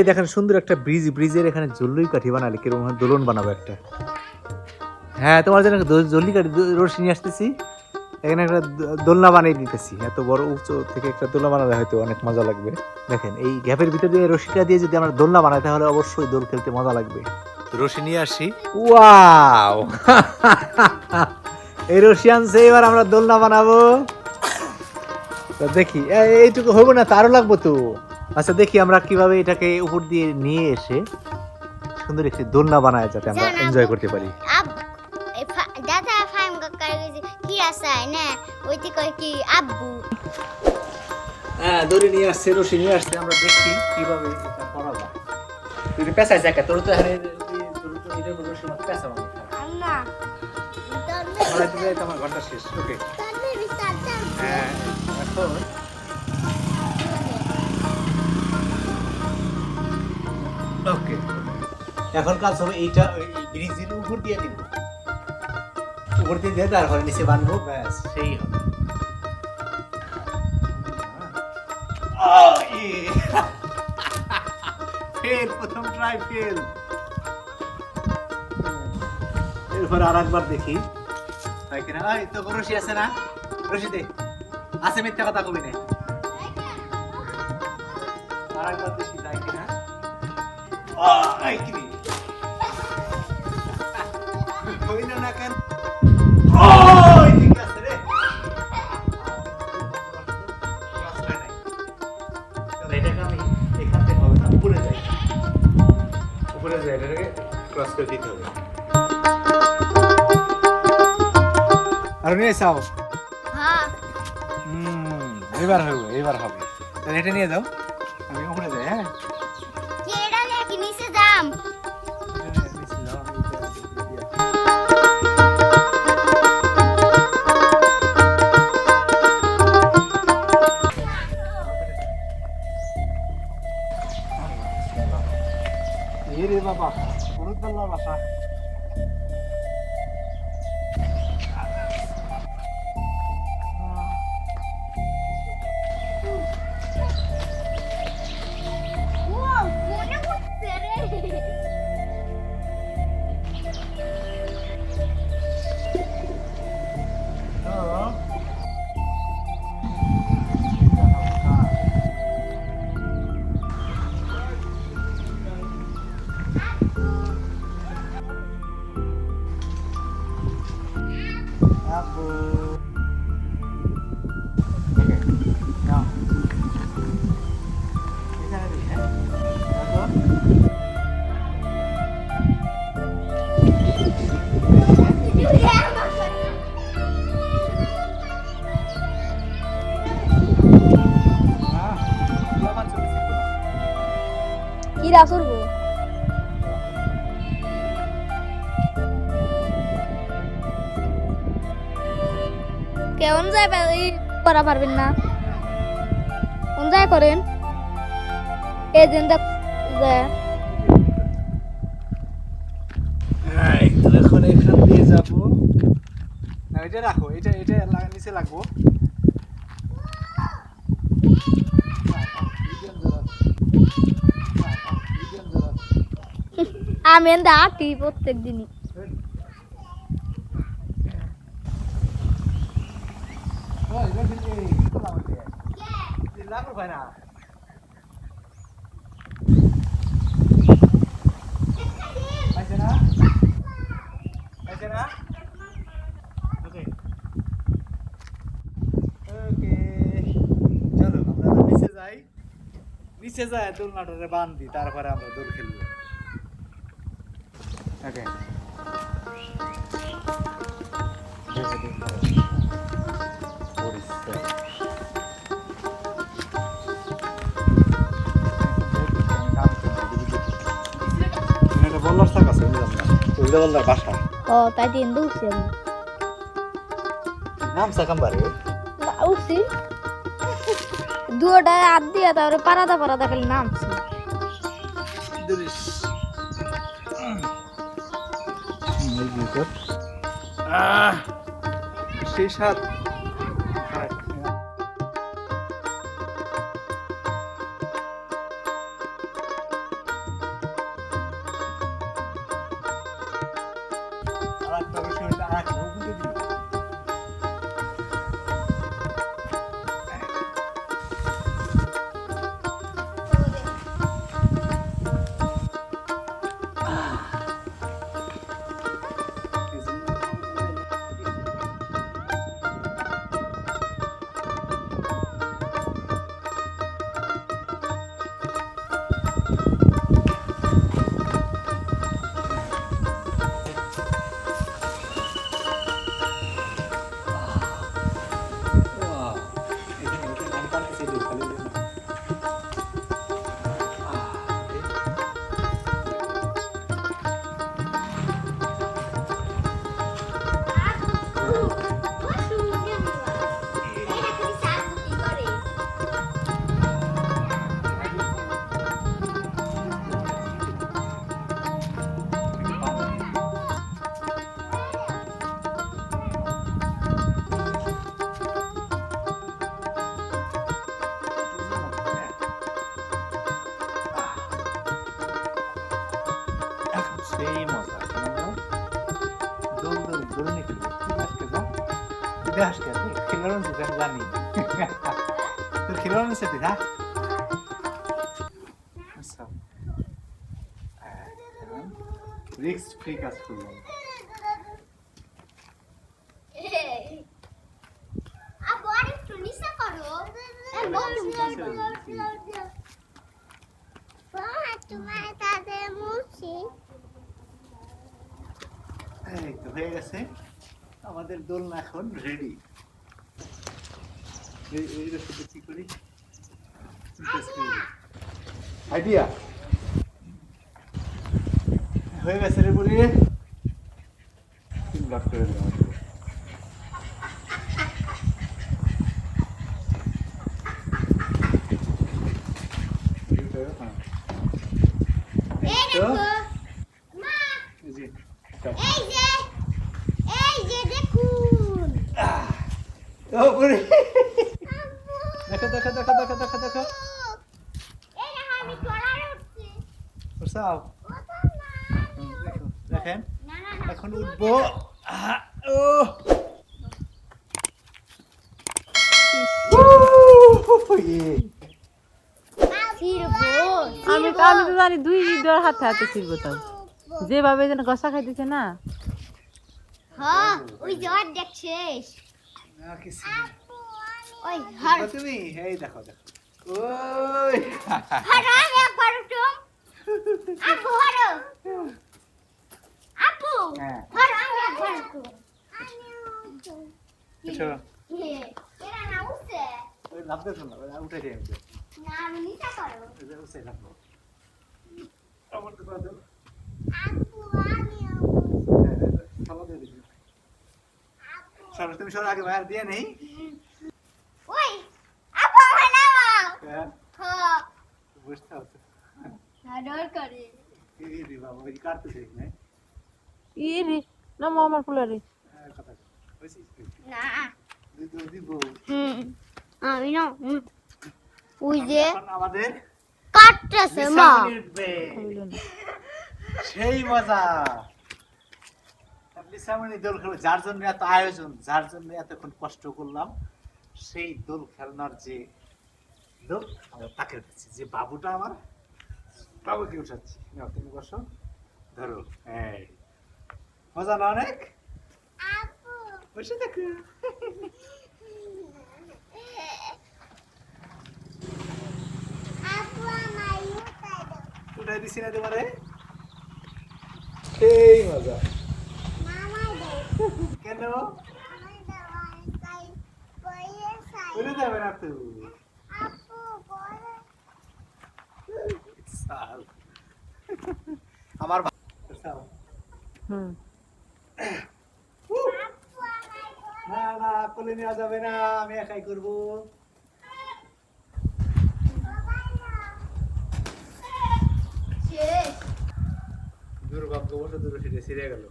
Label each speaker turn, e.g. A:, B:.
A: এই দেখেন সুন্দর একটা ব্রিজ ব্রিজের এখানে জল্লুই কাঠি বানালে কীরকম দোলন বানাবো একটা। হ্যাঁ তোমার জন্য জল্লি কাঠি রশি নিয়ে আসতেছি। এখানে একটা দোলনা বানিয়ে দিতেছি। এত বড় উঁচু থেকে একটা দোলনা বানালে হয়তো অনেক মজা লাগবে। দেখেন এই গ্যাপের ভিতর দিয়ে রশিটা দিয়ে যদি আমরা দোলনা বানাই তাহলে অবশ্যই দোল খেলতে মজা লাগবে। রশি নিয়ে আসি। ওয়াও! এই রশি আনছে এবার আমরা দোলনা বানাবো। দেখি এইটুকু হব না তারও লাগবো তো। আচ্ছা দেখি আমরা কীভাবে এটাকে উপর দিয়ে নিয়ে এসে সুন্দর একটি দোলনা বানায় যাতে আমরা এনজয় করতে পারি।
B: দাদা ফাইম কাকার কি আসায় না ওইটি কয় কি আব্বু।
A: হ্যাঁ দড়ি নিয়ে আসছে রশি নিয়ে আসছে আমরা দেখি কীভাবে এটা করা যায়। তুই তোর তো তোর তো
B: না
A: আমার শেষ ওকে। হ্যাঁ এখন এখন কাজ হবে এইটা এই ব্রিজের উপর দিয়ে দিব। উপর দিয়ে দিয়ে তারপরে নিচে বানবো ব্যাস, সেই হবে। ফেল, প্রথম ট্রাই ফেল এরপর আর একবার দেখি। হয় কিনা? ওই তো রশি আছে না? রশি দে আছে মিথ্যা কথা কবি আর একবার দেখি কেন? আর নিয়ে চাও
B: হ্যাঁ।
A: হুম এবার হবে এবার হবে। এটা নিয়ে যাও।
C: Apple. কেমন যায় বা- এই করা পারবেন না। কোন যায় করেন। এই যায়
A: এখন এখান দিয়ে যাব। না এটা রাখো এটা নিচে লাগবো।
C: আমি আটি প্রত্যেক দিনই।
A: লাগো ভাই না। নিচে যাই। দোলনাটারে বান্ধি তারপরে আমরা দোল খেলব। ওকে। বল্লার বাসা।
C: ও তাই দিন তো আমি।
A: নাম সাকাম্বারে
C: না, উঠছি। দুটা হাত দিয়া তারপরে পারাদা পারাদা খালি নামছি।
A: সেই সাত। তুই হ্যাঁ আচ্ছা। রিক্স ফ্রি কাজ করলাম।
B: করো। এই
A: তো হয়ে গেছে। আমাদের দোলনা এখন রেডি এই রেসিপি কি করি? আইডিয়া। হয়ে গেছে রে বুড়ি। তিন লাখ করে দিলাম
B: এই দেখো মা
A: এই যে
B: এই যে এই যে দেখুন
A: ও বুড়ি
B: আব্বু
A: দেখো দেখো দেখো দেখো দেখো দেখো। দেখেন এখন উঠবো। ও।
D: আমি তো আমি তো জানি দুই ডর হাতে হাতে ছিড়ব তাও যেভাবে যেন গসা খাইতেছে না।
B: হ্যাঁ ওই জ্বর দেখছিস।
A: না, কিছু
B: ওই
A: না। তুমি? এই দেখো দেখো। ওই।
B: হর একবার উঠুম আপু হর। আপু
A: হ্যাঁ।
B: একবার উঠুম
A: এসো।
B: এরা না উঠছে।
A: ওই লাভ না উঠে যাই আমি
B: না আমি নিচে করো।
A: ওই উঠে লাভ আমার তো দাও
B: আপু আমি
A: সবাই দিয়ে দিবি। সর তুমি সর আগে বাইরে দিয়ে নেই। হ্যাঁ।
B: হ্যাঁ। না
D: ফুলারে।
A: হ্যাঁ,
B: না। হুম। আমি না ওই যে
A: আমাদের
B: কাটতেছে মা।
A: সেই মজা। লিসামনি দোল খেলো যার জন্য এত আয়োজন যার জন্য এতক্ষণ কষ্ট করলাম। সেই দোল খেলনার যে লোক তাকে উঠেছি যে বাবুটা আমার বাবুকে উঠাচ্ছি। নাও, তুমি বসো। ধরো এই। মজা না অনেক?
B: আপু।
A: বসে দেখো
B: উঠাই
A: দিছি না তোমারে? সেই মজা।
B: মামাই
A: কেন
B: মামাই দাও আমি তাই
A: উঠে যাবে না তো। আমার।
D: হুম
A: না না কোলে নেওয়া যাবে না আমি একাই করব
B: শেষ
A: দুর্ভাগ্যবশত দূরে সেটা ছিঁড়ে গেল